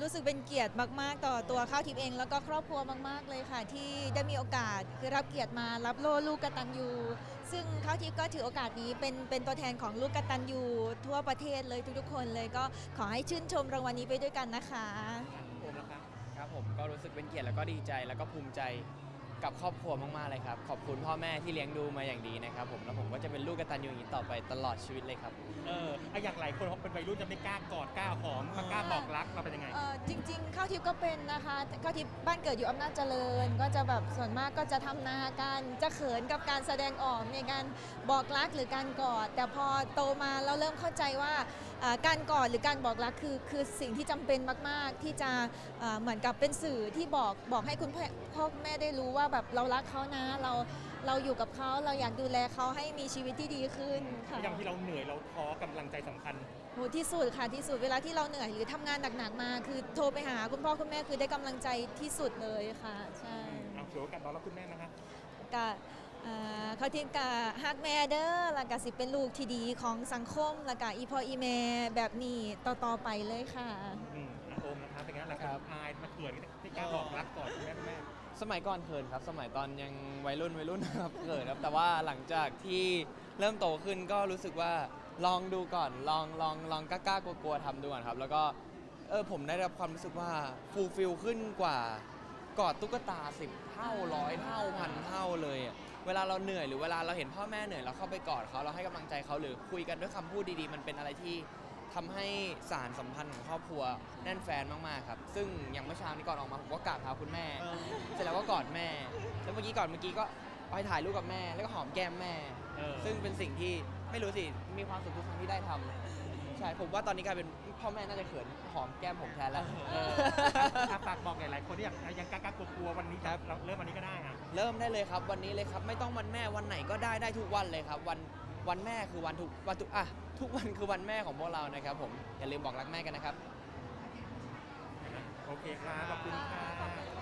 รู้สึกเป็นเกียรติมาก ๆ ต่อตัวข้าวทิพย์เอง แล้วก็ครอบครัวมาก ๆ เลยค่ะ ที่ได้มีโอกาสคือรับเกียรติมารับโล่ลูกกตัญญูซึ่งข้าวทิพย์ก็ถือโอกาสนี้เป็นเป็นตัวแทนของลูกกตัญญูทั่วประเทศเลยทุกๆ คนเลยก็ขอให้ชื่นชมรางวัลนี้ไปด้วยกันนะคะผมนะครับครับผมก็รู้สึกเป็นเกียรติแล้วก็ดีใจแล้วก็ภูมิใจ กับครอบครัวมากๆเลยครับ ขอบคุณพ่อแม่ที่เลี้ยงดูมาอย่างดีนะครับผมแล้วผมก็จะเป็นลูกกตัญญูอย่างนี้ต่อไปตลอดชีวิตเลยครับ เออไอะอย่างหลายคนเขาเป็นวัยรุ่นจะไม่กล้ากอดกล้าหอมมากล้าบอกรักเราเป็นยังไง เอ่อจริงๆข้าวทิพย์ก็เป็นนะคะข้าวทิพย์บ้านเกิดอยู่อำนาจเจริญ ก็จะแบบส่วนมากก็จะทำนากันจะเขินกับการแสดงออกในการบอกรักหรือการกอด แต่พอโตมาเราเริ่มเข้าใจว่าเอ่อการกอดหรือการบอกรักคือคือสิ่งที่จำเป็นมากๆ ที่จะเอ่อเหมือนกับเป็นสื่อที่บอกบอกให้คุณพ่อพ่อแม่ได้รู้ว่าแบบเรารักเขานะ เราเราอยู่กับเขาเราอยากดูแลเขาให้มีชีวิตที่ดีขึ้นค่ะ อย่างที่เราเหนื่อยเราท้อกำลังใจสำคัญ โหที่สุดค่ะที่สุดเวลาที่เราเหนื่อยหรือทำงานหนักๆมาคือโทรไปหาคุณพ่อคุณแม่คือได้กำลังใจที่สุดเลยค่ะ ใช่เอาถือโอกาสต้อนรับคุณแม่นะคะกะเอ่อเขาที่กะฮักแม่เด้อแล้วก็สิเป็นลูกที่ดีของสังคมแล้วก็อีพ่ออีแม่แบบนี้ต่อๆไปเลยค่ะ อืมอะโอมนะคะเป็นไงหลายคครันบอายมาเขินไม่กล้าบอกรักกอดคุณแม่คุณแม่ สมัยก่อนเขินครับ สมัยตอนยังวัยรุ่นวัยรุ่นครับเขินครับแต่ว่าหลังจากที่เริ่มโตขึ้นก็รู้สึกว่าลองดูก่อนลองลองลองกล้ากลัวๆทำดูก่อนครับ แล้วก็เออผมได้รับความรู้สึกว่าฟูลฟิลขึ้นกว่ากอดตุ๊กตาสิบเท่าร้อยเท่าพันเท่าเลยเวลาเราเหนื่อยหรือเวลาเราเห็นพ่อแม่เหนื่อยเราเข้าไปกอดเขาเราให้กำลังใจเขาหรือคุยกันด้วยคำพูดดีๆ มันเป็นอะไรที่ ทำให้สารสัมพันธ์ของครอบครัวแน่นแฟนมากๆครับ ซึ่งอย่างเมื่อเช้านี้ก่อนออกมาผมก็กราบเท้าคุณแม่เออเสร็จแล้วก็กอดแม่ แล้วเมื่อกี้ก่อนเมื่อกี้ก็ไปถ่ายรูปกับแม่ แล้วก็หอมแก้มแม่ เออ ซึ่งเป็นสิ่งที่ไม่รู้สิ มีความสุขทุกครั้งที่ได้ทำใช่ ผมว่าตอนนี้กลายเป็นพ่อแม่น่าจะเขินหอมแก้มผมแทนแล้ว เออถ้าฝากบอกหลายๆคนที่อยากยังกล้ากลัวๆวันนี้ครับเราเริ่มวันนี้ก็ได้อะ เริ่มได้เลยครับวันนี้เลยครับ ไม่ต้องวันแม่วันไหนก็ได้ได้ทุกวันเลยครับ วันวันแม่คือวันทุกวันทุกอะ ทุกวันคือวันแม่ของพวกเรานะครับผมอย่าลืมบอกรักแม่กันนะครับ โอเคครับขอบคุณค่ะ